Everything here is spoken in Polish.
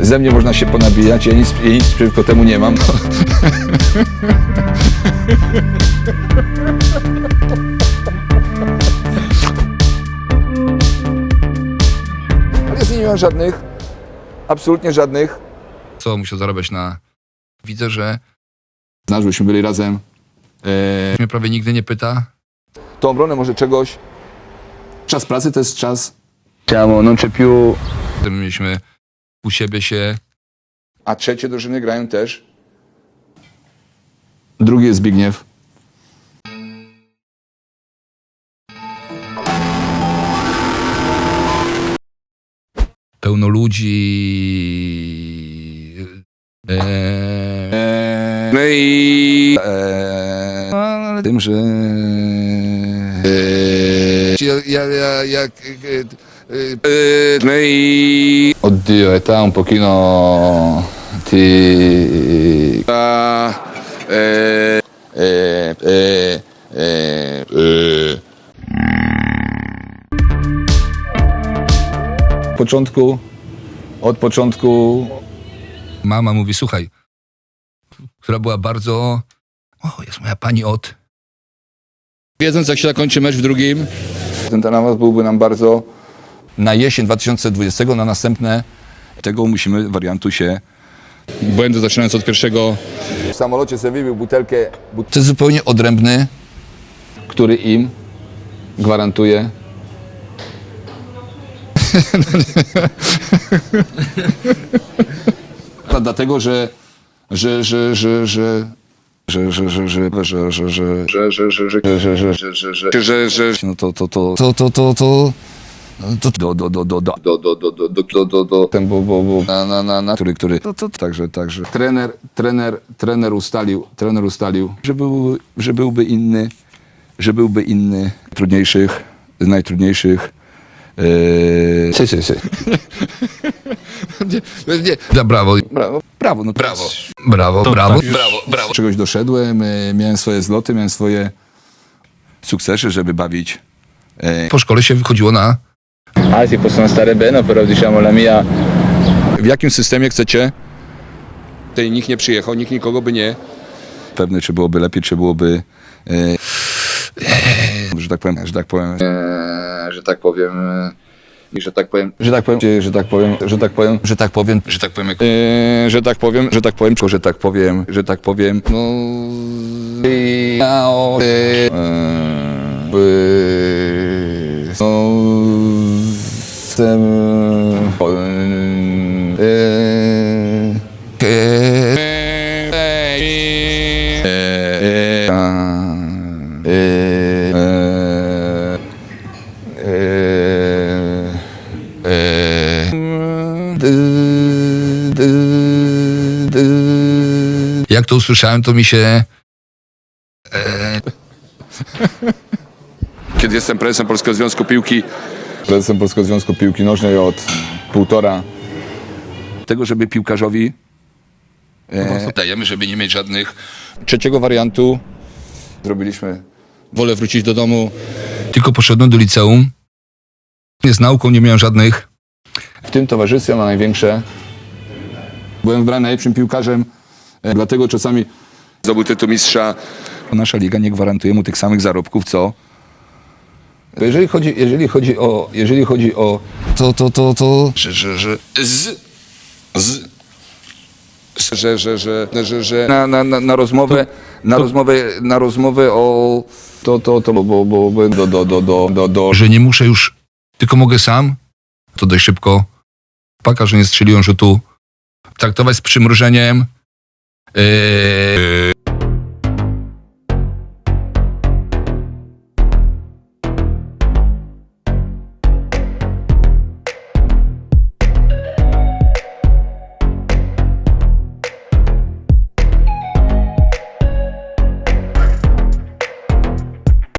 Ze mnie można się ponabijać, ja nic, ja nic przeciwko temu nie mam. Ale ja z nimi nie mam żadnych, absolutnie żadnych. Co musiał zarabiać na... Widzę, że Znasz, byśmy byli razem. E, mnie prawie nigdy nie pyta. tą obronę może czegoś. Czas pracy to jest czas. Diciamo, non c'è più mieliśmy u siebie się... A trzecie drużyny grają też. Drugi jest Zbigniew. pełno ludzi. Eee, Eee, no i eee, ale tym, że eee, ja, ja, ja, jak, e, eee, no i oddio età un pochino ti ah, eee, eee, eee, eee. Od początku od początku mama mówi, słuchaj, która była bardzo... O, jest moja pani od... Wiedząc, jak się zakończy mecz w drugim, ten awans byłby nam bardzo na jesień 2020, na następne. Tego musimy wariantu się. Błędy zaczynając od pierwszego W samolocie sobie wybił butelkę, but- To jest zupełnie odrębny. który im gwarantuje. Dlatego, że że, że, że, że że, że, że, że, że, że, że, że, że, że, że, że, że, że, że, że, że, że, no to, to, to, To, to, to, to... to do, do, do, do, do, do, do, do, do, do, do, do, do, ten, bo, bo, bo, na, na, na, na, który, który, to, to, także, także, trener, trener, trener ustalił, trener ustalił, że był, że byłby inny, że byłby inny, trudniejszych, z najtrudniejszych, yy, Sì, sì, sì. Nie, brawo, brawo, brawo, no to brawo, jest- brawo, brawo, brawo, brawo. czegoś doszedłem, e, miałem swoje zloty, miałem swoje sukcesy, żeby bawić, e, Po szkole się wychodziło na... Altri possono stare bene, però diciamo la mia w jakim systemie chcecie, tutaj nikt nie przyjechał, nikt nikogo by nie. Pewny, czy byłoby lepiej, czy byłoby, e, że tak powiem, że tak powiem, e, że tak powiem, e, że tak powiem, że tak powiem, że tak powiem, że tak powiem, Że tak powiem, że tak powiem, e, że tak powiem, że tak powiem, że tak powiem, że tak powiem, no, Jak to usłyszałem, to mi się... E, Kiedy jestem prezesem Polskiego Związku Piłki, prezesem Polskiego Związku Piłki Nożnej od półtora. Tego, żeby piłkarzowi e, dajemy, żeby nie mieć żadnych... trzeciego wariantu zrobiliśmy wolę wrócić do domu. Tylko poszedłem do liceum. Nie z nauką nie miałem żadnych... w tym towarzystwie ma największe. Byłem wybrany najlepszym piłkarzem, e, dlatego czasami zdobył tytuł mistrza. Nasza liga nie gwarantuje mu tych samych zarobków, co. Jeżeli chodzi, jeżeli chodzi o. Jeżeli chodzi o. To, to, to, to... Że, że, że. Z. Że, że, że, że, że na, na, na, na rozmowę, na rozmowę, na rozmowę o to, to, to, bo, bo, bo, do, do, do, do, do, do, Że nie muszę już... Tylko mogę sam. To dość szybko. Paka, że nie strzeliłem rzutu. Traktować z przymrużeniem. Eee,